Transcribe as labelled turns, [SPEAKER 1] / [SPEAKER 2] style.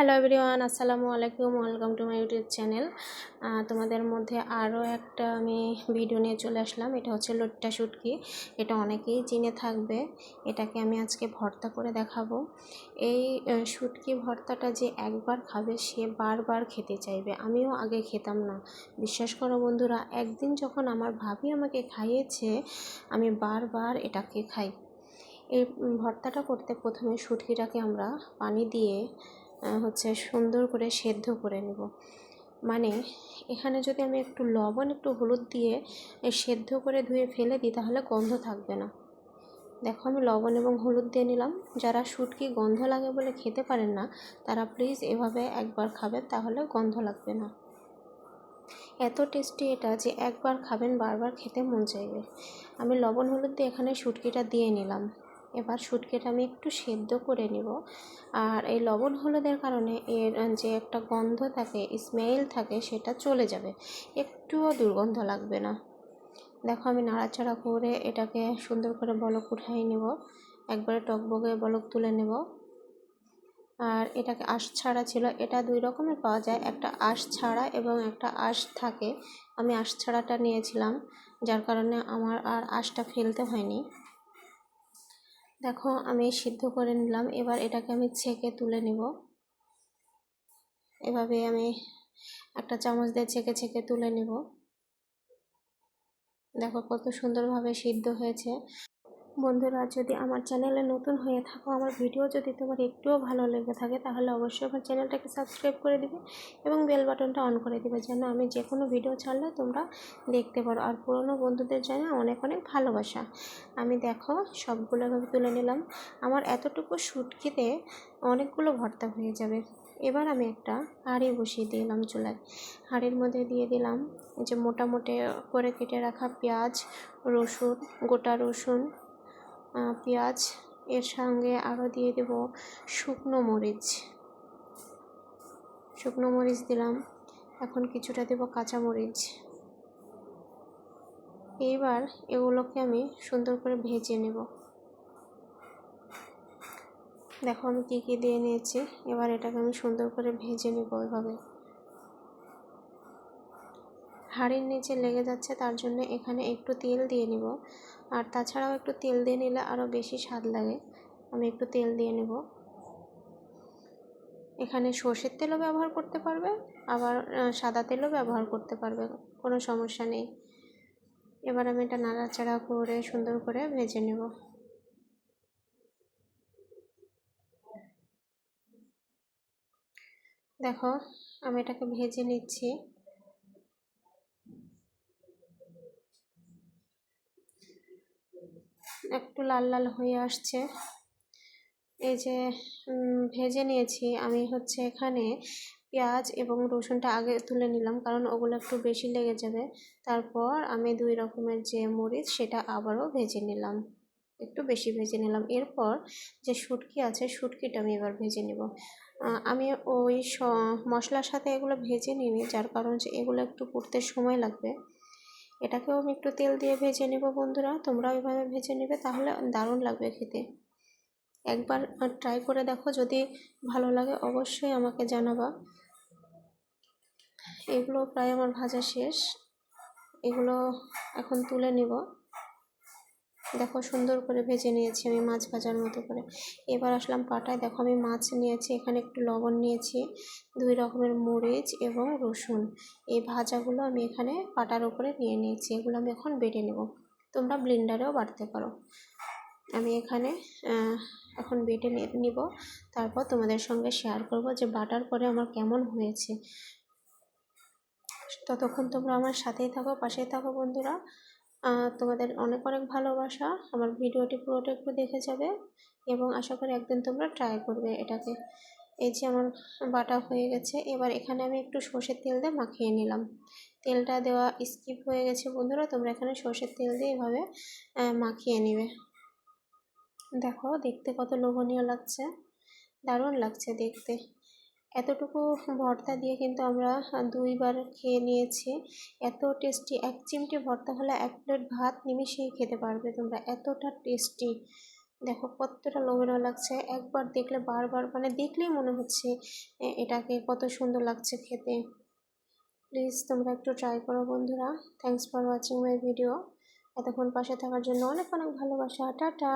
[SPEAKER 1] Hello everyone আসসালামু আলাইকুম welcome to my YouTube channel তোমাদের মধ্যে আরও একটা আমি ভিডিও নিয়ে চলে আসলাম, এটা হচ্ছে লোট্টা শুটকি। এটা অনেকেই চিনে থাকবে, এটাকে আমি আজকে ভর্তা করে দেখাবো। এই শুটকি ভর্তাটা যে একবার খাবে, সে বারবার খেতে চাইবে। আমিও আগে খেতাম না। বিশ্বাস করো বন্ধুরা, একদিন যখন আমার ভাবি আমাকে খাইয়েছে, আমি বারবার এটাকে খাই। এই ভর্তাটা করতে প্রথমে শুটকিটাকে আমরা পানি দিয়ে হচ্ছে সুন্দর করে সেদ্ধ করে নেব। মানে এখানে যদি আমি একটু লবণ, একটু হলুদ দিয়ে সেদ্ধ করে ধুয়ে ফেলে দিই, তাহলে গন্ধ থাকবে না। দেখো, আমি লবণ এবং হলুদ দিয়ে নিলাম। যারা শুটকি গন্ধ লাগে বলে খেতে পারেন না, তারা প্লিজ এভাবে একবার খাবেন, তাহলে গন্ধ লাগবে না। এত টেস্টি এটা যে একবার খাবেন, বারবার খেতে মন চাইবে। আমি লবণ, হলুদ দিয়ে এখানে শুটকিটা দিয়ে নিলাম। এবার শুটকিটা আমি একটু সেদ্ধ করে নিব। আর এই লবণ হলুদের কারণে এর যে একটা গন্ধ থাকে স্মেল থাকে, সেটা চলে যাবে। একটুও দুর্গন্ধ লাগবে না। দেখো আমি নাড়াচাড়া করে এটাকে সুন্দর করে বলক উঠাই নেব। একবারে টকবগে বলক তুলে নেব। আর এটাকে আঁশ ছাড়া ছিল, এটা দুই রকমের পাওয়া যায়। একটা আঁশ ছাড়া এবং একটা আঁশ থাকে। আমি আঁশ ছাড়াটা নিয়েছিলাম, যার কারণে আমার আর আঁশটা ফেলতে হয়নি। দেখো, আমি সিদ্ধ করে নিলাম। এবার এটাকে আমি ছেঁকে তুলে নিব। এভাবে আমি একটা চামচ দিয়ে ছেঁকে ছেঁকে তুলে নিব। দেখো কত সুন্দরভাবে সিদ্ধ হয়েছে। বন্ধুরা, যদি আমার চ্যানেলে নতুন হয়ে থাকো, আমার ভিডিও যদি তোমার একটুও ভালো লেগে থাকে, তাহলে অবশ্যই আমার চ্যানেলটাকে সাবস্ক্রাইব করে দিবে এবং বেল বাটনটা অন করে দিবে, যেন আমি যে কোনো ভিডিও ছাড়লে তোমরা দেখতে পারো। আর পুরনো বন্ধুদের জন্য অনেক অনেক ভালোবাসা। আমি দেখো, সবগুলো তুলে নিলাম। আমার এতটুকু শুটকিতে অনেকগুলো ভর্তা হয়ে যাবে। এবার আমি একটা হাঁড়ি বসিয়ে দিলাম চুলায়। হাঁড়ির মধ্যে দিয়ে দিলাম যে মোটামুটি করে কেটে রাখা পেঁয়াজ, রসুন, গোটা রসুন পেঁয়াজ, এর সঙ্গে আরও দিয়ে দেব শুকনো মরিচ। শুকনো মরিচ দিলাম। এখন কিছুটা দেব কাঁচা মরিচ। এইবার এগুলোকে আমি সুন্দর করে ভেজে নেব। দেখো আমি কী কী দিয়ে নিয়েছি। এবার এটাকে আমি সুন্দর করে ভেজে নেব এভাবে হাঁড়ির নিচে লেগে যাচ্ছে, তার জন্য এখানে একটু তেল দিয়ে নিব। আর তাছাড়াও একটু তেল দিয়ে নিলে আরও বেশি স্বাদ লাগে। আমি একটু তেল দিয়ে নেব। এখানে সর্ষের তেলও ব্যবহার করতে পারবে, আবার সাদা তেলও ব্যবহার করতে পারবে, কোনো সমস্যা নেই। এবার আমি এটা নাড়াচাড়া করে, সুন্দর করে ভেজে নেব। দেখো, আমি এটাকে ভেজে নিচ্ছি। একটু লাল লাল হয়ে আসছে। এই যে ভেজে নিয়েছি। আমি হচ্ছে এখানে পেঁয়াজ এবং রসুনটা আগে তুলে নিলাম, কারণ ওগুলো একটু বেশি লেগে যাবে। তারপর আমি দুই রকমের যে মরিচ, সেটা আবারও ভেজে নিলাম। একটু বেশি ভেজে নিলাম। এরপর যে শুটকি আছে, শুটকিটা আমি এবার ভেজে নেব। আমি ওই মশলার সাথে এগুলো ভেজে নিইনি, যার কারণ যে এগুলো একটু করতে সময় লাগবে। এটাকেও আমি একটু তেল দিয়ে ভেজে নেব বন্ধুরা। তোমরাও এভাবে ভেজে নেবে, তাহলে দারুণ লাগবে খেতে। একবার ট্রাই করে দেখো, যদি ভালো লাগে অবশ্যই আমাকে জানাবা। এগুলো প্রায় আমার ভাজা শেষ। এগুলো এখন তুলে নিব। দেখো সুন্দর করে ভেজে নিয়েছি আমি মাছ ভাজার মতো করে। এবার আসলাম পাটায়। দেখো আমি মাছ নিয়েছি, এখানে একটু লবণ নিয়েছি, দুই রকমের মরিচ এবং রসুন। এই ভাজাগুলো আমি এখানে পাটার উপরে নিয়ে নিয়েছি, এগুলো আমি এখন বেটে নেব। তোমরা ব্লেন্ডারেও বাটতে পারো। আমি এখানে এখন বেটে নিব। তারপর তোমাদের সঙ্গে শেয়ার করব যে বাটার পরে আমার কেমন হয়েছে। ততক্ষণ তোমরা আমার সাথেই থাকো, পাশেই থাকো বন্ধুরা। তোমাদের অনেক অনেক ভালোবাসা। আমার ভিডিওটি পুরোটা একটু দেখে যাবে এবং আশা করি একদিন তোমরা ট্রাই করবে এটাকে। এই যে আমার বাটা হয়ে গেছে, এবার এখানে আমি একটু সর্ষের তেল দিয়ে মাখিয়ে নিলাম। তেলটা দেওয়া স্কিপ হয়ে গেছে বন্ধুরা, তোমরা এখানে সর্ষের তেল দিয়ে এভাবে মাখিয়ে নেবে। দেখো, দেখতে কত লোভনীয় লাগছে। দারুণ লাগছে দেখতে। এতটুকু ভর্তা দিয়ে কিন্তু আমরা দুইবার খেয়ে নিয়েছি। এত টেস্টি এক চিমটি ভর্তা হলে এক প্লেট ভাত নিমিশেই খেতে পারবে তোমরা। এতটা টেস্টি দেখো কতটা লোভনীয় লাগছে। একবার দেখলে বারবার মানে দেখলেই মনে হচ্ছে এটাকে কত সুন্দর লাগছে খেতে। প্লিজ তোমরা একটু ট্রাই করো বন্ধুরা। Thanks for watching my video এতক্ষণ পাশে থাকার জন্য অনেক অনেক ভালোবাসা। টাটা!